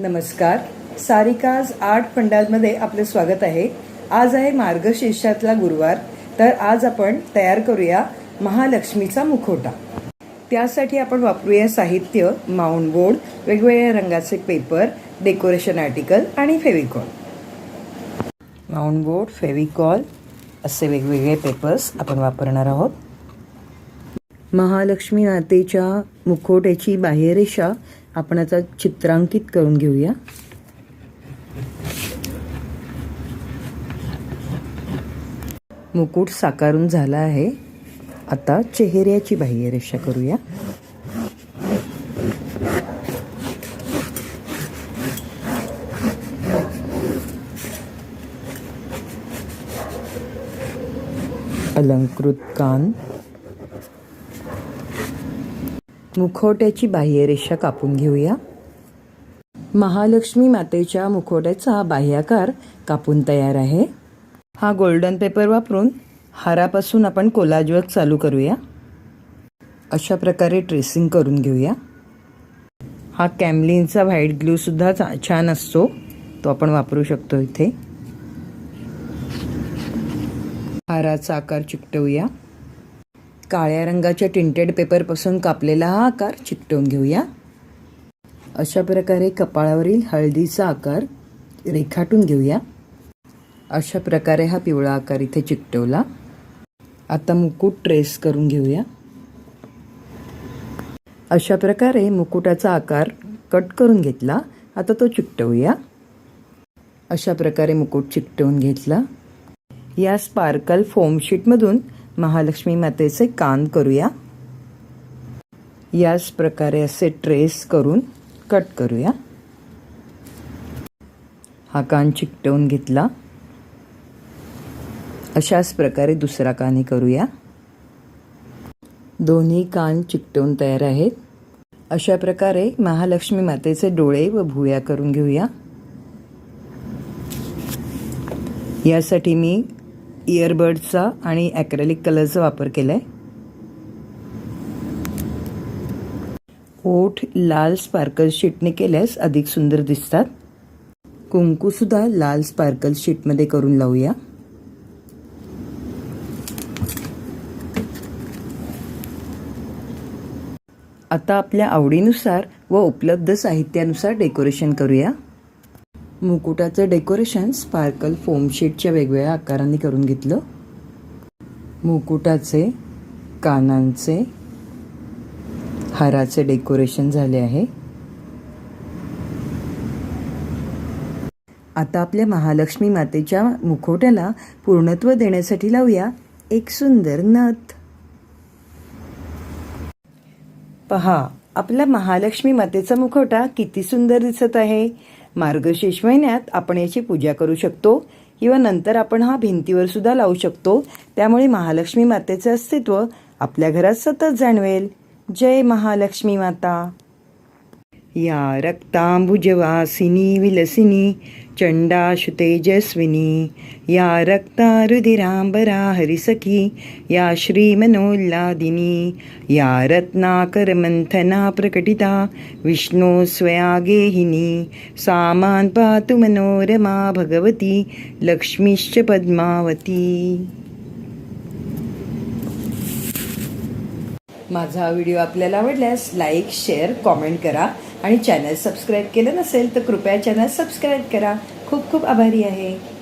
नमस्कार. सारिकाज आर्ट फंडामध्ये आपले स्वागत आहे. आज आहे मार्गशीर्षातला गुरुवार तर आज आपण तयार करूया महालक्ष्मीचा मुखवटा. त्यासाठी आपण वापरूया साहित्य माउंट बोर्ड वेगवेगळ्या रंगाचे पेपर डेकोरेशन आर्टिकल आणि फेविकॉल. माउंट बोर्ड फेविकॉल असे वेगवेगळे पेपर्स आपण वापरणार आहोत. महालक्ष्मी मातेच्या मुखवट्याची बाह्यरेषा आपण याचा चित्रांकित करून घेऊया. मुकुट साकारून झाला आहे. आता चेहऱ्याची बाह्यरेषा करूया. अलंकृत कान. मुखवट्याची बाह्यरेषा कापून घेऊया. महालक्ष्मी मातेच्या मुखवट्याचा बाह्याकार कापून तयार आहे. हा गोल्डन पेपर वापरून हारापासून आपण कोलाजवर्क चालू करूया. अशा प्रकारे ट्रेसिंग करून घेऊया. हा कॅमलिनचा व्हाईट ग्लूसुद्धा चा छान असतो. तो आपण वापरू शकतो इथे. हाराचा आकार चिकटवूया. काळ्या रंगाच्या टिंटेड पेपरपासून कापलेला हा आकार चिकटवून घेऊया. अशा प्रकारे कपाळावरील हळदीचा आकार रेखाटून घेऊया. अशा प्रकारे हा पिवळा आकार इथे चिकटवला. आता मुकुट ट्रेस करून घेऊया. अशा प्रकारे मुकुटाचा आकार कट करून घेतला. आता तो चिकटवूया. अशा प्रकारे मुकुट चिकटवून घेतला. या स्पार्कल फोम शीटमधून महालक्ष्मी मातेचे कान करूया. याच प्रकारे असे ट्रेस करून कट करूया. हा कान चिकटवून घेतला. अशाच प्रकारे दुसरा कानही करूया. दोन्ही कान चिकटवून तयार आहेत. अशा प्रकारे महालक्ष्मी मातेचे डोळे व भुया करून घेऊया. यासाठी मी इयरबडचा आणि ॲक्रेलिक कलरचा वापर केला आहे ओठ लाल स्पार्कल शीटने केल्यास अधिक सुंदर दिसतात. कुंकूसुद्धा लाल स्पार्कल शीटमध्ये करून लावूया. आता आपल्या आवडीनुसार व उपलब्ध साहित्यानुसार डेकोरेशन करूया. मुकुटाचं डेकोरेशन स्पार्कल फोम शीटच्या वेगवेगळ्या आकारांनी करून घेतलं. मुकुटाचे कानांचे हाराचे डेकोरेशन झाले आहे. आता आपल्या महालक्ष्मी मातेच्या मुखवट्याला पूर्णत्व देण्यासाठी लावूया एक सुंदर नथ. पहा आपला महालक्ष्मी मातेचा मुखवटा किती सुंदर दिसत आहे. मार्गशीर्ष महिन्यात आपण याची पूजा करू शकतो. किंवा नंतर आपण हा भिंतीवर सुद्धा लावू शकतो. त्यामुळे महालक्ष्मी मातेचे अस्तित्व आपल्या घरात सतत जाणवेल. जय महालक्ष्मी माता. या रक्तांबुजवासिनी विलसिनी चंडाशु तेजस्विनी या रक्तारुधिरांबरा हरिसखी या श्रीमनोल्लादिनी या रत्नाकरमंथना प्रकटिता विष्णु स्वयागेहिनी सामान् पातु मनोरमा भगवती लक्ष्मीश्च पद्मावती। माझा व्हिडिओ आपल्याला आवडल्यास लाईक शेअर कॉमेंट करा आणि चॅनल सबस्क्राईब केलं नसेल तर कृपया चॅनल सबस्क्राईब करा. खूप खूप आभारी आहे.